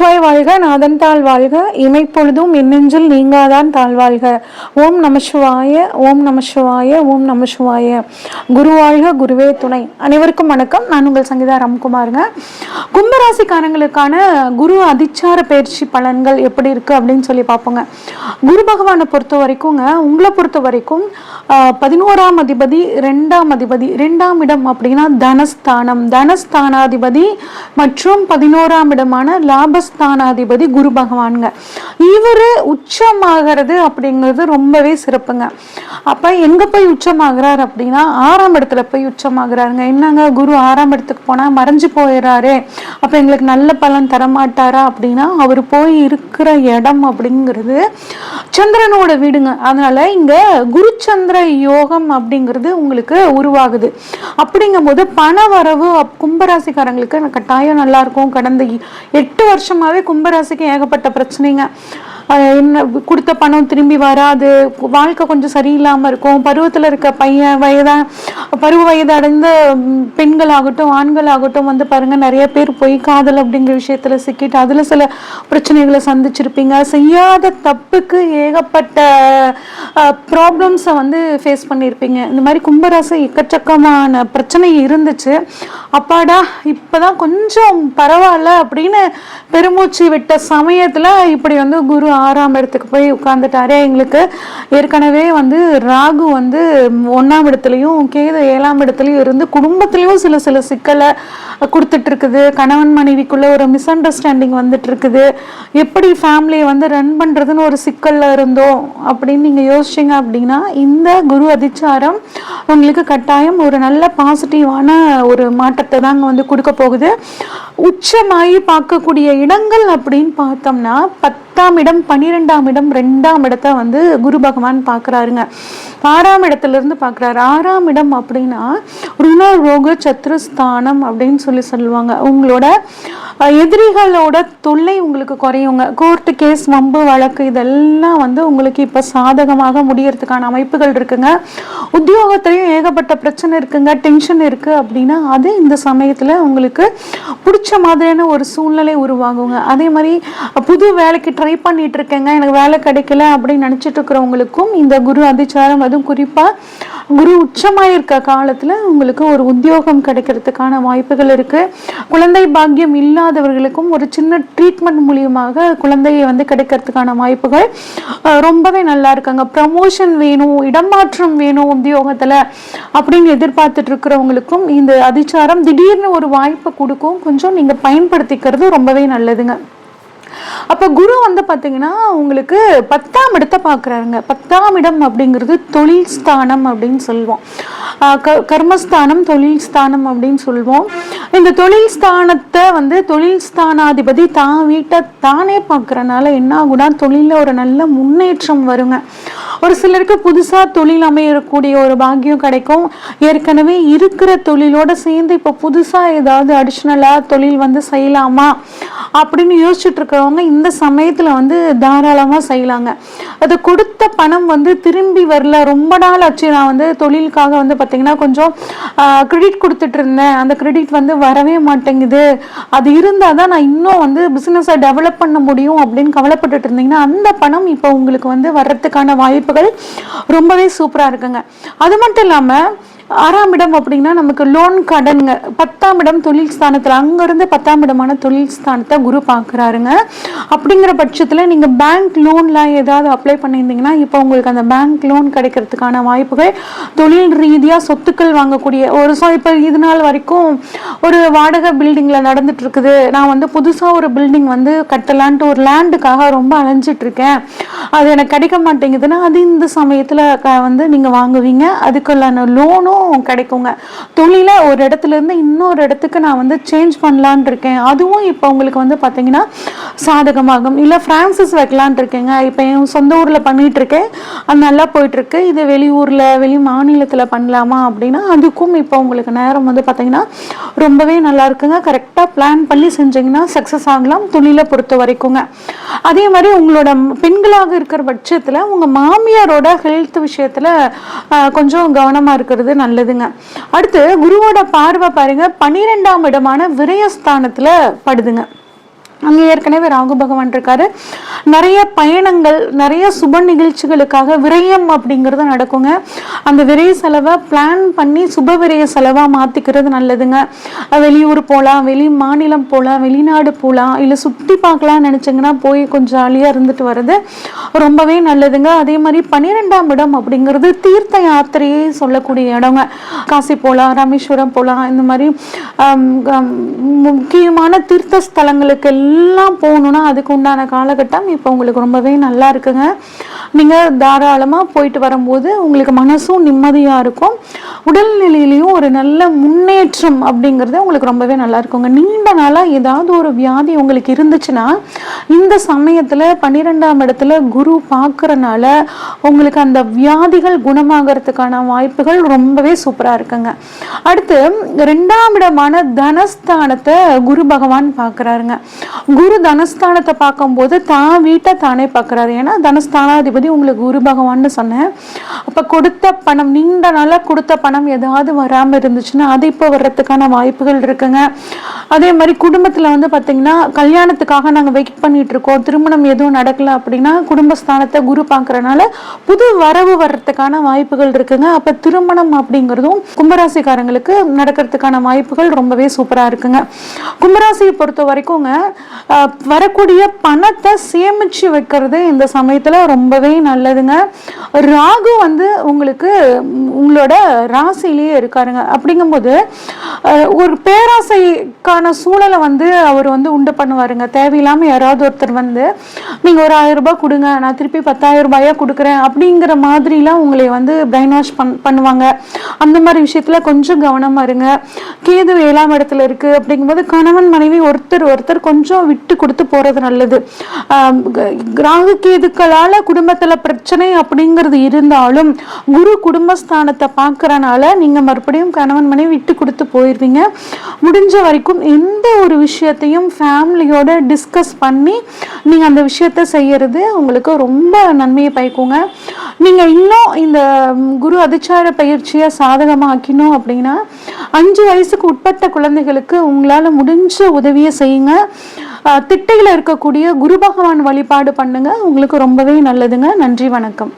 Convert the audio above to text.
நமச்சிவாய் வாழ்க நாதன் தாழ் வாழ்க இமைப்பொழுதும் என்னெஞ்சில் நீங்காதான் தாழ்வாழ்க ஓம் நமசிவாய ஓம் நமசிவாய ஓம் நமசிவாய குருவாழ்க குருவே துணை. அனைவருக்கும் வணக்கம். நான் உங்கள் சங்கீதா ராம்குமாருங்க. கும்பராசிக்காரங்களுக்கான குரு அதிச்சார பயிற்சி பலன்கள் எப்படி இருக்கு அப்படின்னு சொல்லி பார்ப்போங்க. குரு பகவானை பொறுத்த வரைக்கும்ங்க உங்களை பொறுத்த வரைக்கும் ஆஹ், பதினோராம் அதிபதி ரெண்டாம் அதிபதி ரெண்டாம் இடம் அப்படின்னா தனஸ்தானம். தனஸ்தானாதிபதி மற்றும் பதினோராம் இடமான லாபஸ்தானாதிபதி குரு பகவானுங்க. இவர் உச்சமாகிறது அப்படிங்கிறது ரொம்பவே சிறப்புங்க. அப்ப எங்க போய் உச்சமாகிறார் அப்படின்னா ஆறாம் இடத்துல போய் உச்சமாகிறாருங்க. என்னங்க குரு ஆறாம் இடத்துக்கு போனா மறைஞ்சு போயிடுறாரு அப்போ எங்களுக்கு நல்ல பலன் தரமாட்டாரா அப்படின்னா அவர் போய் இருக்கிற இடம் அப்படிங்கிறது சந்திரனோட வீடுங்க. அதனால இங்கே குருச்சந்திர யோகம் அப்படிங்கிறது உங்களுக்கு உருவாகுது. அப்படிங்கும்போது பண வரவு கும்பராசிக்காரங்களுக்கு கட்டாயம் நல்லா இருக்கும். கடந்த எட்டு வருஷமாவே கும்பராசிக்கு ஏகப்பட்ட பிரச்சனைங்க. என்ன கொடுத்த பணம் திரும்பி வராது. வாழ்க்கை கொஞ்சம் சரியில்லாமல் இருக்கும். பருவத்தில் இருக்க பையன் வயதா பருவ வயது அடைந்த பெண்களாகட்டும் ஆண்களாகட்டும் வந்து பாருங்கள் நிறைய பேர் போய் காதல் அப்படிங்கிற விஷயத்தில் சிக்கிட்டு அதில் சில பிரச்சனைகளை சந்திச்சிருப்பீங்க. செய்யாத தப்புக்கு ஏகப்பட்ட ப்ராப்ளம்ஸை வந்து ஃபேஸ் பண்ணியிருப்பீங்க இந்த மாதிரி கும்பராசி எக்கச்சக்கமான பிரச்சனை இருந்துச்சு. அப்பாடா இப்போதான் கொஞ்சம் பரவாயில்ல அப்படின்னு பெருமூச்சு விட்ட சமயத்தில் இப்படி வந்து குரு ஆறாம் இடத்துக்கு போய் உட்காந்துட்டாரே எங்களுக்கு ஏற்கனவே வந்து ராகு வந்து ஒன்றாம் இடத்துலையும் கேது ஏழாம் இடத்துலையும் இருந்து குடும்பத்துலேயும் சில சில சிக்கலை கொடுத்துட்டு இருக்குது. கணவன் மனைவிக்குள்ளே ஒரு மிஸ் அண்டர்ஸ்டாண்டிங் வந்துட்டு இருக்குது. எப்படி ஃபேமிலியை வந்து ரன் பண்ணுறதுன்னு ஒரு சிக்கலில் இருந்தோம் அப்படின்னு நீங்கள் யோசிச்சீங்க அப்படின்னா இந்த குரு அதிச்சாரம் உங்களுக்கு கட்டாயம் ஒரு நல்ல பாசிட்டிவான ஒரு மாற்றத்தை தாங்க வந்து கொடுக்க போகுது. உச்சமாயி பார்க்கக்கூடிய இடங்கள் அப்படின்னு பார்த்தோம்னா பத்தாம் இடம் பன்னிரெண்டாம் இடம் ரெண்டாம் இடத்த வந்து குரு பகவான் பார்க்குறாருங்க. ஆறாம் இடத்துலேருந்து பார்க்குறாரு. ஆறாம் இடம் அப்படின்னா ருண ரோக சத்ருஸ்தானம் அப்படின்னு சொல்லி சொல்லுவாங்க. உங்களோட எதிரிகளோட தொல்லை உங்களுக்கு குறையுங்க. கோர்ட்டு கேஸ் வம்பு வழக்கு இதெல்லாம் வந்து உங்களுக்கு இப்போ சாதகமாக முடியறதுக்கான அமைப்புகள் இருக்குங்க. உத்தியோகத்திலையும் ஏகப்பட்ட பிரச்சனை இருக்குங்க டென்ஷன் இருக்கு அப்படின்னா அது இந்த சமயத்துல உங்களுக்கு பிடிச்ச மாதிரியான ஒரு சூழ்நிலை உருவாகுங்க. அதே மாதிரி புது வேலைக்கு ட்ரை பண்ணிட்டு இருக்கேங்க எனக்கு வேலை கிடைக்கல அப்படின்னு நினச்சிட்டு இருக்கிறவங்களுக்கும் இந்த குரு அதிச்சாரம் அதுவும் குறிப்பாக குரு உச்சமாக இருக்க காலத்தில் உங்களுக்கு ஒரு உத்தியோகம் கிடைக்கிறதுக்கான வாய்ப்புகள் இருக்குது குழந்தை பாக்கியம் இல்லாதவர்களுக்கும் ஒரு சின்ன ட்ரீட்மெண்ட் மூலியமாக குழந்தையை வந்து கிடைக்கிறதுக்கான வாய்ப்புகள் ரொம்பவே நல்லா இருக்காங்க. ப்ரமோஷன் வேணும் இடமாற்றம் வேணும் உத்தியோகத்துல அப்படின்னு எதிர்பார்த்துட்டு இருக்கிறவங்களுக்கும் இந்த அதிச்சாரம் திடீர்னு ஒரு வாய்ப்பை கொடுக்கும். கொஞ்சம் நீங்கள் பயன்படுத்திக்கிறது ரொம்பவே நல்லதுங்க. அப்போ குரு வந்து பார்த்தீங்கன்னா உங்களுக்கு பத்தாம் இடத்தை பார்க்குறாருங்க பத்தாம் இடம் அப்படிங்கிறது தொழில் ஸ்தானம் அப்படின்னு சொல்லுவோம். க- கர்மஸ்தானம் தொழில் ஸ்தானம் அப்படின்னு சொல்லுவோம். இந்த தொழில் ஸ்தானத்தை வந்து தொழில் ஸ்தானாதிபதி தான் வீட்டை தானே பார்க்குறனால என்ன ஆகுனா தொழிலில் ஒரு நல்ல முன்னேற்றம் வருங்க. ஒரு சிலருக்கு புதுசா தொழில் அமையக்கூடிய ஒரு பாக்கியம் கிடைக்கும். ஏற்கனவே இருக்கிற தொழிலோட சேர்ந்து இப்போ புதுசா ஏதாவது அடிஷ்னலாக தொழில் வந்து செய்யலாமா? அப்படின்னு யோசிச்சுட்டு இருக்கிறவங்க இந்த சமயத்துல வந்து தாராளமா செய்யலாங்க. அது கொடுத்த பணம் வந்து திரும்பி வரல. ரொம்ப நாள் ஆச்சு. நான் வந்து தொழிலுக்காக வந்து பாத்தீங்கன்னா கொஞ்சம் கிரெடிட் கொடுத்துட்டு இருந்தேன். அந்த கிரெடிட் வந்து வரவே மாட்டேங்குது. அது இருந்தால் தான் நான் இன்னும் வந்து பிஸ்னஸை டெவலப் பண்ண முடியும் அப்படின்னு கவலைப்பட்டுட்டு இருந்தீங்கன்னா அந்த பணம் இப்போ உங்களுக்கு வந்து வர்றதுக்கான வாய்ப்புகள் ரொம்பவே சூப்பராக இருக்குங்க. அது மட்டும் இல்லாமல் ஆறாம் இடம் அப்படின்னா நமக்கு லோன் கடனுங்க பத்தாம் இடம் தொழில் ஸ்தானத்தில் அங்கேருந்து பத்தாம் இடமான தொழில் ஸ்தானத்தை குரு பார்க்குறாருங்க. அப்படிங்கிற பட்சத்தில் நீங்கள் பேங்க் லோன்லாம் ஏதாவது அப்ளை பண்ணியிருந்தீங்கன்னா இப்போ உங்களுக்கு அந்த பேங்க் லோன் கிடைக்கிறதுக்கான வாய்ப்புகள் தொழில் ரீதியாக சொத்துக்கள் வாங்கக்கூடிய ஒரு ஸோ இப்போ இது நாள் வரைக்கும் ஒரு வாடகை பில்டிங்கில் நடந்துட்டு இருக்குது நான் வந்து புதுசாக ஒரு பில்டிங் வந்து கட்டலான்ட்டு ஒரு லேண்டுக்காக ரொம்ப அலைஞ்சிட்ருக்கேன் அது எனக்கு கிடைக்க மாட்டேங்குதுன்னா அது இந்த சமயத்தில் வந்து நீங்கள் வாங்குவீங்க. அதுக்குள்ளான லோனும் கிடைக்குங்க. தொழில ஒரு இடத்துல இருந்து இன்னொரு இடத்துக்கு நான் வந்து சேஞ்ச் பண்ணலான் இருக்கேன். அதுவும் இப்போ உங்களுக்கு வந்து பார்த்தீங்கன்னா சாதகமாகும். இல்லை ஃப்ரான்சிஸ் வைக்கலான் இருக்கேங்க இப்போ என் சொந்த ஊரில் பண்ணிகிட்ருக்கேன் அது நல்லா போயிட்டுருக்கு இது வெளியூரில் வெளி மாநிலத்தில் பண்ணலாமா அப்படின்னா அதுக்கும் இப்போ உங்களுக்கு நேரம் வந்து பார்த்தீங்கன்னா ரொம்பவே நல்லா இருக்குங்க கரெக்டாக பிளான் பண்ணி செஞ்சீங்கன்னா சக்ஸஸ் ஆகலாம். துணியில் பொறுத்த வரைக்குங்க. அதே மாதிரி உங்களோட பெண்களாக இருக்கிற பட்சத்தில் உங்கள் மாமியாரோட ஹெல்த் விஷயத்தில் கொஞ்சம் கவனமாக இருக்கிறது நல்லதுங்க. அடுத்து குருவோட பார்வை பாருங்கள் பன்னிரெண்டாம் இடமான விரயஸ்தானத்தில் படுதுங்க. அங்கே ஏற்கனவே ராகு பகவான் இருக்காரு. நிறைய பயணங்கள் நிறைய சுப நிகழ்ச்சிகளுக்காக விரயம் அப்படிங்கிறது நடக்குங்க. அந்த விரைய செலவை பிளான் பண்ணி சுப விரைய செலவாக மாற்றிக்கிறது நல்லதுங்க. வெளியூர் போகலாம் வெளி மாநிலம் போகலாம் வெளிநாடு போகலாம் இல்லை சுற்றி பார்க்கலாம்னு நினச்சிங்கன்னா போய் கொஞ்சம் ஜாலியாக இருந்துட்டு வர்றது ரொம்பவே நல்லதுங்க. அதே மாதிரி பன்னிரெண்டாம் இடம் அப்படிங்கிறது தீர்த்த யாத்திரையே சொல்லக்கூடிய இடங்க. காசி போகலாம் ராமேஸ்வரம் போகலாம் இந்த மாதிரி முக்கியமான தீர்த்த ஸ்தலங்களுக்கு எல்லாம் போகணுன்னா அதுக்கு உண்டான காலகட்டம். இப்போ உங்களுக்கு ரொம்பவே நல்லா இருக்குங்க. நீங்கள் தாராளமாக போயிட்டு வரும்போது உங்களுக்கு மனசும் நிம்மதியாக இருக்கும். உடல்நிலையிலையும் ஒரு நல்ல முன்னேற்றம் அப்படிங்கிறது உங்களுக்கு ரொம்பவே நல்லா இருக்குங்க. நீண்ட நாளாக ஏதாவது ஒரு வியாதி உங்களுக்கு இருந்துச்சுன்னா இந்த சமயத்தில் பன்னிரெண்டாம் இடத்துல குரு பார்க்குறனால உங்களுக்கு அந்த வியாதிகள் குணமாகறதுக்கான வாய்ப்புகள் ரொம்பவே சூப்பராக இருக்குங்க. அடுத்து ரெண்டாம் இடமான தனஸ்தானத்தை குரு பகவான் பார்க்குறாருங்க குரு தனஸ்தானத்தை பார்க்கும்போது தான் வீட்டை தானே பார்க்குறாரு ஏன்னா தனஸ்தானாதிபதி உங்களுக்கு குரு பகவான்னு சொன்னேன். அப்போ கொடுத்த பணம் நீண்ட நாளாக கொடுத்த பணம் ஏதாவது வராமல் இருந்துச்சுன்னா அது இப்போ வர்றதுக்கான வாய்ப்புகள் இருக்குங்க. அதே மாதிரி குடும்பத்தில் வந்து பார்த்தீங்கன்னா கல்யாணத்துக்காக நாங்கள் வெயிட் பண்ணிட்டு இருக்கோம். திருமணம் எதுவும் நடக்கல அப்படின்னா குடும்பஸ்தானத்தை குரு பார்க்கறனால புது வரவு வர்றதுக்கான வாய்ப்புகள் இருக்குங்க. அப்போ திருமணம் அப்படிங்கிறதும் கும்பராசிக்காரங்களுக்கு நடக்கிறதுக்கான வாய்ப்புகள் ரொம்பவே சூப்பராக இருக்குங்க. கும்பராசியை பொறுத்த வரைக்கும்ங்க வரக்கூடிய பணத்தை சேமிச்சு வைக்கிறது இந்த சமயத்தில் ரொம்பவே நல்லதுங்க. ராகு வந்து உங்களுக்கு உங்களோட ராசிலேயே இருக்காருங்க. அப்படிங்கும்போது ஒரு பேராசைக்கான சூழலை வந்து அவர் வந்து உண்டு பண்ணுவாருங்க. தேவையில்லாமல் யாராவது ஒருத்தர் வந்து நீங்கள் ஒரு ஆயிரம் ரூபாய் கொடுங்க நான் திருப்பி பத்தாயிரம் ரூபாயா கொடுக்குறேன் அப்படிங்கிற மாதிரிலாம் உங்களை வந்து பிரைன் வாஷ் பண் பண்ணுவாங்க. அந்த மாதிரி விஷயத்தில் கொஞ்சம் கவனமாக இருங்க. கேது ஏழாம் இடத்துல இருக்குது அப்படிங்கும்போது கணவன் மனைவி ஒருத்தர் ஒருத்தர் கொஞ்சம் விட்டு கொடுத்து போகிறது நல்லது. கிராக ராகு கேதுக்களால் குடும்பத்தில் பிரச்சனை அப்படிங்கிறது இருந்தாலும் குரு குடும்பஸ்தானத்தை பார்க்குறனால நீங்கள் மறுபடியும் கணவன் மனைவி விட்டு கொடுத்து போயிடுவீங்க முடிஞ்ச வரைக்கும் எந்த ஒரு விஷயத்தையும் ஃபேமிலியோட டிஸ்கஸ் பண்ணி நீங்கள் அந்த விஷயத்த செய்யறது உங்களுக்கு ரொம்ப நன்மையை பயக்குங்க. நீங்கள் இன்னும் இந்த குரு அதிச்சார பயிற்சியை சாதகமாக்கணும் அப்படின்னா அஞ்சு வயசுக்கு உட்பட்ட குழந்தைகளுக்கு உங்களால் முடிஞ்ச உதவியை செய்யுங்க. திட்டையில் இருக்கக்கூடிய குரு பகவான் வழிபாடு பண்ணுங்க. உங்களுக்கு ரொம்பவே நல்லதுங்க. நன்றி வணக்கம்.